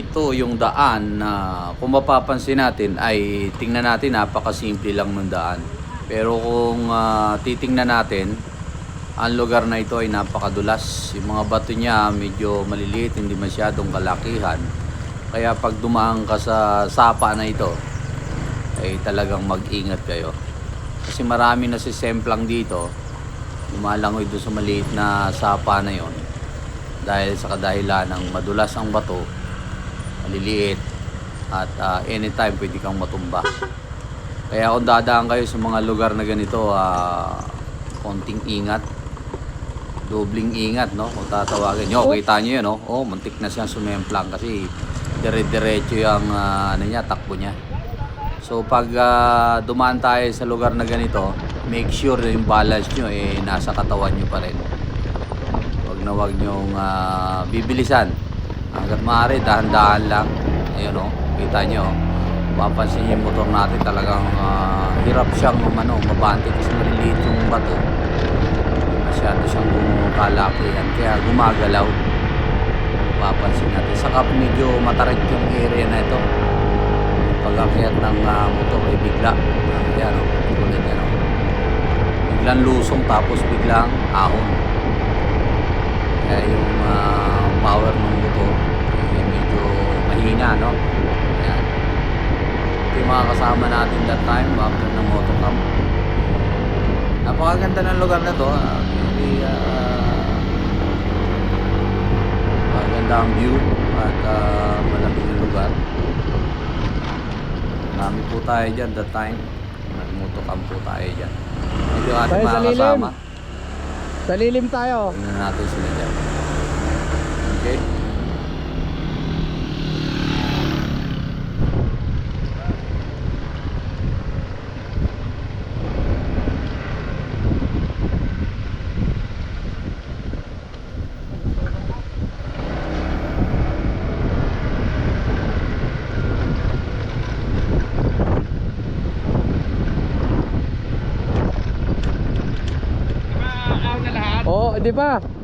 ito yung daan na kung mapapansin natin ay tingnan natin napakasimple lang ng daan. Pero kung ah, titingnan natin, ang lugar na ito ay napakadulas. Yung mga bato niya medyo maliliit, hindi masyadong kalakihan. Kaya pag dumaan ka sa sapa na ito, ay talagang mag-ingat kayo. Kasi marami na si Semplang dito, lumalangoy doon sa maliit na sapa na yon dahil sa kadahilan ng madulas ang bato, maliliit, at ah, anytime pwede kang matumba. Kaya kung dadaan kayo sa mga lugar na ganito, ah, konting ingat, dobling ingat, no? Kung tatawagin nyo, kita nyo yun, no? Oh, muntik na siyang sumemplang kasi dire-diretso yung ah, ano niya, takbo niya. So pag ah, dumaan tayo sa lugar na ganito, make sure na yung balance nyo eh nasa katawan nyo pa rin. Huwag na huwag nyong ah, bibilisan. Hanggat maaari, dahan-dahan lang. Ayun o, kita nyo. Papansin nyo yung motor natin talagang ah, hirap siyang ano, mabante kasi maliliit yung bato. Masyado siyang kalakihan kaya gumagalaw. Papansin natin. Saka medyo matarik yung area na ito pag-akyat ng ah, motor ay bigla. Ayan o, ulit yan o. Biglang lusong tapos biglang ahon. Kaya yung power ng motor ay medyo mahina, no? Ayan. Ito yung mga kasama natin that time after ng motocamp. Napakaganda ng lugar na to. Very, ah, maganda ang view at uh, malamig ang lugar. Marami po tayo dyan that time. Nagmotocamp po tayo dyan. Ito yung ating mga kasama. Sa lilim tayo. Tingnan natin sila dyan. Okay? Oh, di ba?